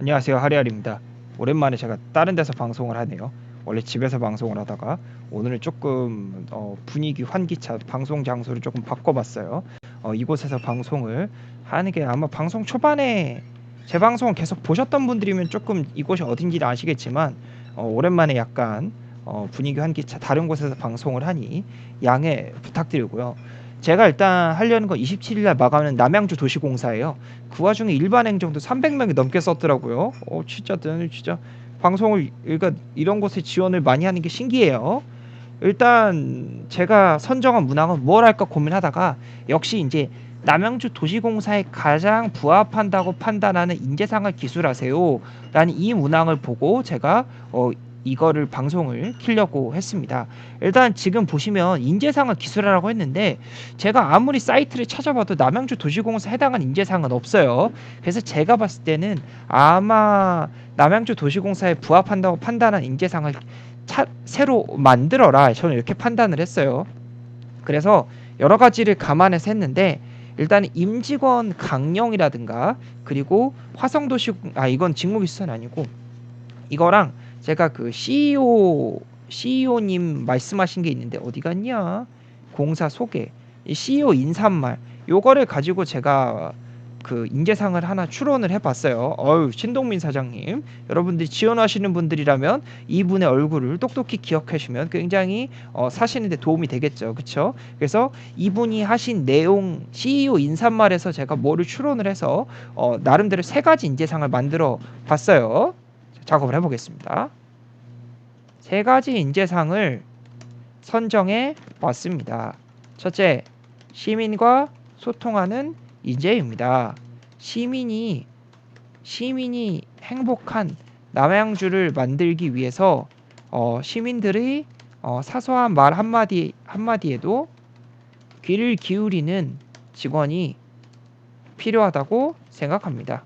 안녕하세요 하리알입니다. 오랜만에 제가 다른 데서 방송을 하네요. 원래 집에서 방송을 하다가 오늘은 조금 어, 분위기 환기차 방송 장소를 조금 바꿔봤어요. 어, 이곳에서 방송을 하는 게 아마 방송 초반에 제 방송을 계속 보셨던 분들이면 조금 이곳이 어딘지는 아시겠지만 어, 오랜만에 약간 어, 분위기 환기차 다른 곳에서 방송을 하니 양해 부탁드리고요. 제가 일단 하려는 건 27일 날 마감하는 남양주 도시공사예요. 그 와중에 일반 행정도 300명이 넘게 썼더라고요. 어 진짜 저는 진짜 방송을 그러니까 이런 곳에 지원을 많이 하는 게 신기해요. 일단 제가 선정한 문항은 뭘 할까 고민하다가 역시 이제 남양주 도시공사에 가장 부합한다고 판단하는 인재상을 기술하세요. 라는 이 문항을 보고 제가 어 이거를 방송을 키려고 했습니다. 일단 지금 보시면 인재상을 기술하라고 했는데 제가 아무리 사이트를 찾아봐도 남양주 도시공사 해당한 인재상은 없어요. 그래서 제가 봤을 때는 아마 남양주 도시공사에 부합한다고 판단한 인재상을 차, 새로 만들어라. 저는 이렇게 판단을 했어요. 그래서 여러 가지를 감안해서 했는데 일단 임직원 강령이라든가 그리고 화성도시 아 이건 직무기수는 아니고 이거랑 제가 그 CEO CEO님 말씀하신 게 있는데 어디 갔냐? 공사 소개, 이 CEO 인사말 요거를 가지고 제가 그 인재상을 하나 추론을 해봤어요. 어유 신동민 사장님, 여러분들이 지원하시는 분들이라면 이분의 얼굴을 똑똑히 기억하시면 굉장히 어, 사시는데 도움이 되겠죠, 그렇죠? 그래서 이분이 하신 내용 CEO 인사말에서 제가 뭐를 추론을 해서 어, 나름대로 세 가지 인재상을 만들어 봤어요. 작업을 해보겠습니다. 세 가지 인재상을 선정해 봤습니다. 첫째, 시민과 소통하는 인재입니다. 시민이 시민이 행복한 남양주를 만들기 위해서 어, 시민들의 어, 사소한 말 한마디 한마디에도 귀를 기울이는 직원이 필요하다고 생각합니다.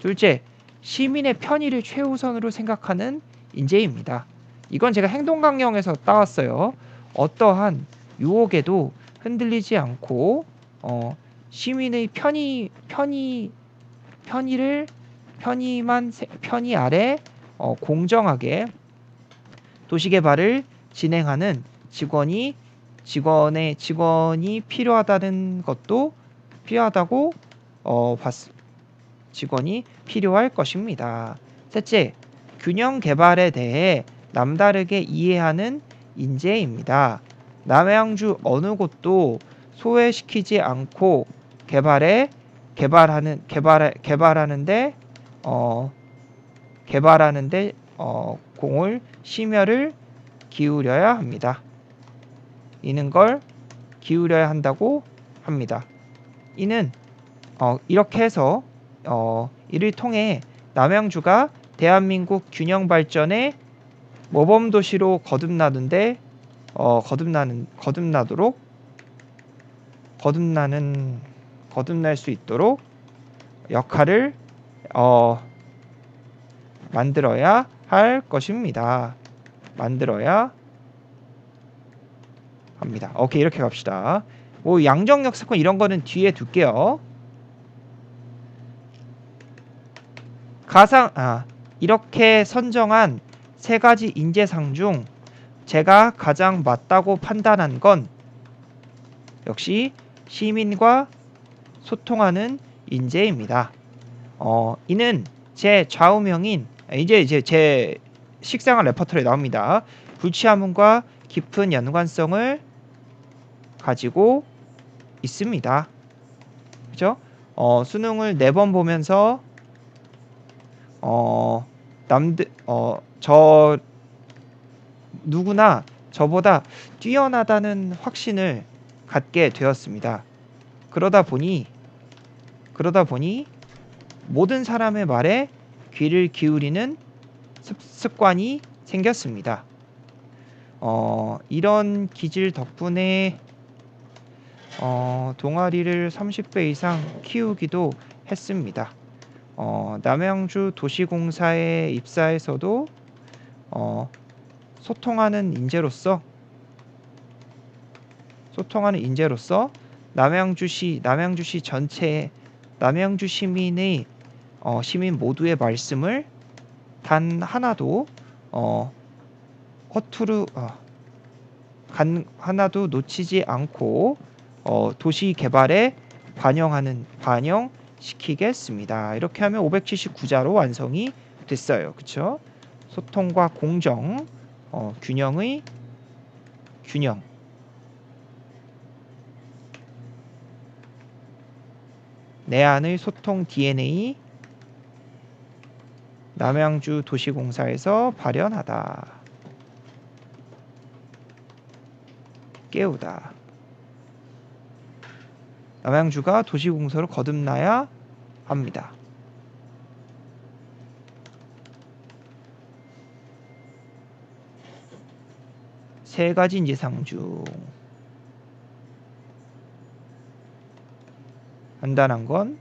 둘째, 시민의 편의를 최우선으로 생각하는 인재입니다. 이건 제가 행동 강령에서 따왔어요. 어떠한 유혹에도 흔들리지 않고 어, 시민의 편의 편의 편의를 편의만 세- 편의 아래 어, 공정하게 도시 개발을 진행하는 직원이 직원의 직원이 필요하다는 것도 필요하다고 어, 봤, 직원이 필요할 것입니다. 셋째, 균형 개발에 대해 남다르게 이해하는 인재입니다. 남양주 어느 곳도 소외시키지 않고 개발에 개발하는 개발 개발하는데 어 개발하는데 어 공을 심혈을 기울여야 합니다. 이는 걸 기울여야 한다고 합니다. 이는 어 이렇게 해서 어 이를 통해 남양주가 대한민국 균형 발전의 모범 도시로 거듭나는데 어 거듭나는 거듭나도록 거듭나는 거듭날 수 있도록 역할을 어 만들어야 할 것입니다. 만들어야 합니다. 오케이 이렇게 갑시다. 뭐 양정역 사건 이런 거는 뒤에 둘게요. 가상 아 이렇게 선정한 세 가지 인재상 중 제가 가장 맞다고 판단한 건 역시 시민과 소통하는 인재입니다. 어, 이는 제 좌우명인 이제 이제 제 식상한 레퍼토리에 나옵니다. 불치화문과 깊은 연관성을 가지고 있습니다. 그죠? 어, 수능을 네 번 보면서 어, 남들 어, 저 누구나 저보다 뛰어나다는 확신을 갖게 되었습니다. 그러다 보니 그러다 보니 모든 사람의 말에 귀를 기울이는 습- 습관이 생겼습니다. 어, 이런 기질 덕분에 어, 동아리를 30배 이상 키우기도 했습니다. 어, 남양주 도시공사에 입사해서도 어, 소통하는 인재로서 소통하는 인재로서 남양주시 남양주시 전체 남양주 시민의 어, 시민 모두의 말씀을 단 하나도 어, 허투루 어, 간 하나도 놓치지 않고 어, 도시 개발에 반영하는 반영 시키겠습니다. 이렇게 하면 579자로 완성이 됐어요. 그쵸? 소통과 공정, 어, 균형의 균형. 내 안의 소통 DNA 남양주 도시공사에서 발현하다. 깨우다. 남양주가 도시공사로 거듭나야 합니다. 세 가지 인지상 중 간단한 건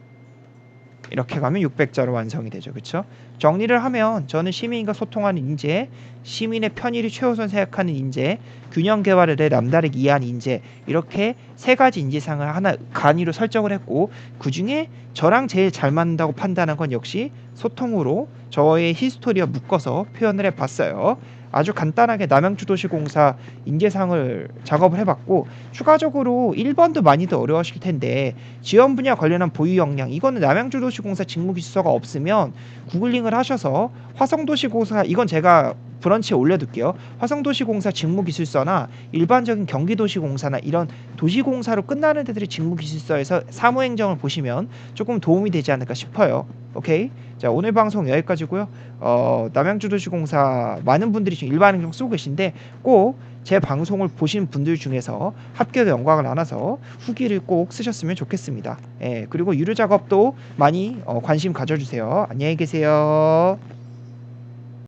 이렇게 가면 600자로 완성이 되죠. 그렇죠? 정리를 하면 저는 시민과 소통하는 인재, 시민의 편의를 최우선 생각하는 인재, 균형 개발에 대해 남다르게 이해하는 인재 이렇게 세 가지 인지상을 하나 간이로 설정을 했고 그 중에 저랑 제일 잘 맞는다고 판단한 건 역시 소통으로 저의 히스토리와 묶어서 표현을 해봤어요. 아주 간단하게 남양주도시공사 인재상을 작업을 해봤고 추가적으로 1번도 많이들 어려우실 텐데 지원 분야 관련한 보유 역량 이거는 남양주도시공사 직무기술서가 없으면 구글링을 하셔서 화성도시공사 이건 제가 브런치에 올려둘게요. 화성도시공사 직무기술서나 일반적인 경기도시공사나 이런 도시공사로 끝나는 데들의 직무기술서에서 사무행정을 보시면 조금 도움이 되지 않을까 싶어요. 오케이. 자 오늘 방송 여기까지고요. 어, 남양주도시공사 많은 분들이 지금 일반행정 쓰고 계신데 꼭 제 방송을 보신 분들 중에서 합격의 영광을 나눠서 후기를 꼭 쓰셨으면 좋겠습니다. 예, 그리고 유료 작업도 많이 어, 관심 가져주세요. 안녕히 계세요.